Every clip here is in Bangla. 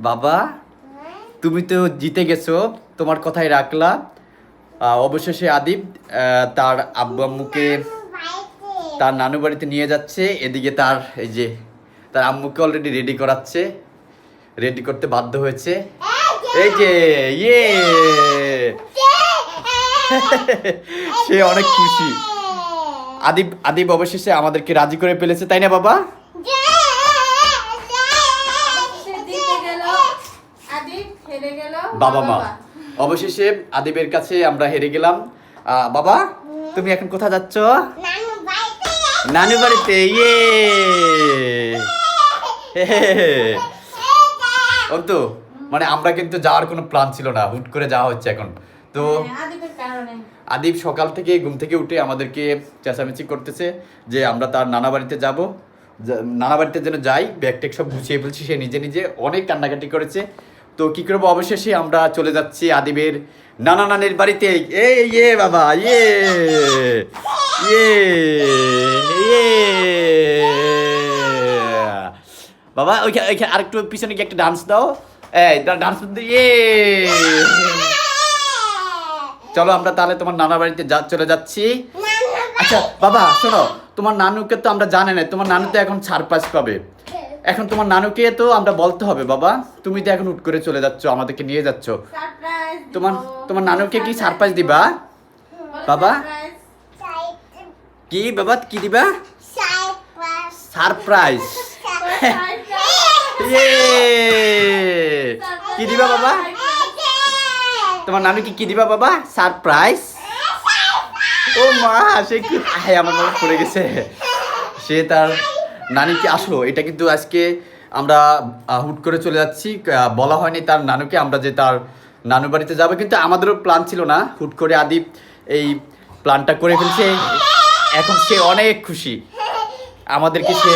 বাবা, তুমি তো জিতে গেছো, তোমার কথাই রাখলা। অবশেষে আদিব তার আব্বু আম্মুকে তার নানু বাড়িতে নিয়ে যাচ্ছে। এদিকে তার এই যে, তার আম্মুকে অলরেডি রেডি করাচ্ছে রেডি করতে বাধ্য হয়েছে। এই যে ইয়ে! সে অনেক খুশি। আদিব আদিব অবশেষে আমাদেরকে রাজি করে ফেলেছে, তাই না বাবা? বাবা মা। অবশেষে আদিবের কাছে আমরা হেরে গেলাম। বাবা তুমি এখন কোথায় যাচ্ছ? নানু বাড়িতে ইয়ে। অন্তু মানে আমরা কিন্তু যাওয়ার কোনো প্ল্যান ছিল না। হুট করে যাওয়া হচ্ছে এখন। তো হ্যাঁ, আদিব সকাল থেকে ঘুম থেকে উঠে আমাদেরকে চেঁচামেচি করতেছে যে আমরা তার নানা বাড়িতে যাব। নানা বাড়িতে যেন যাই। ব্যাগ ট্যাগ সব গুছিয়ে ফেলছি। সে নিজে নিজে অনেক কান্নাকাটি করেছে। তো কি করব অবশেষে আমরা চলে যাচ্ছি আদিবের নানা নানির বাড়িতে। এই ইয়ে বাবা ইয়ে ইয়ে ইয়ে। বাবা ওইখানে ওইখানে আরেকটু পিছনে গিয়ে একটা ডান্স দাও। এই ডান্স ইয়ে। চলো আমরা তাহলে তোমার নানা বাড়িতে যা চলে যাচ্ছি। আচ্ছা বাবা শোনো তোমার নানুকে তো আমরা জানি না তোমার নানু তো এখন সারপ্রাইজ পাবে। এখন তোমার নানুকে তো আমরা বলতে হবে বাবা। তুমি তো এখন উঠ করে চলে যাচ্ছ আমাদেরকে নিয়ে যাচ্ছ। তোমার তোমার নানুকে কি সারপ্রাইজ দিবা? বাবা? কি বাবা কি দিবা? সারপ্রাইজ কি দিবা বাবা? তোমার নানুকে কি দিবা বাবা? সারপ্রাইজ ও মা সে কি আমার মনে পড়ে গেছে। সে তার নানিকে আসলো? এটা কিন্তু আজকে আমরা হুট করে চলে যাচ্ছি। বলা হয়নি তার নানুকে, আমরা যে তার নানু বাড়িতে যাব। কিন্তু আমাদেরও প্ল্যান ছিল না। হুট করে আদিব এই প্ল্যানটা করে ফেলছে। এখন সে অনেক খুশি। আমাদেরকে সে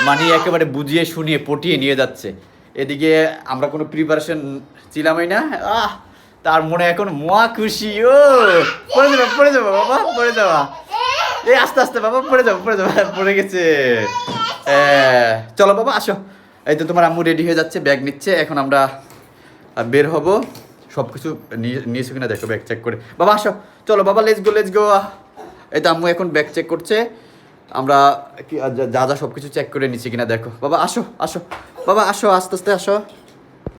মানে একেবারে বুঝিয়ে, শুনিয়ে, পটিয়ে নিয়ে যাচ্ছে। এদিকে আমরা কোনো প্রিপারেশন ছিলামই না। আহ, তার মনে এখন মহা খুশি। ও, পড়ে যাবে, পড়ে যাব বাবা, পড়ে যাবা। এই আস্তে আস্তে বাবা পড়ে যাব পড়ে যাব পড়ে গেছে। হ্যাঁ, চলো বাবা আসো। এই তো তোমার আম্মু রেডি হয়ে যাচ্ছে ব্যাগ নিচ্ছে। এখন আমরা বের হব। সব কিছু নিয়ে- নিয়েছো কিনা দেখো ব্যাগ চেক করে। বাবা আসো। চলো বাবা লেজ গো লেজ গো এই তো আম্মু এখন ব্যাগ চেক করছে। আমরা কি যা যা সব কিছু চেক করে নিচ্ছি কিনা দেখো। বাবা আসো আসো। বাবা আসো আস্তে আস্তে আসো।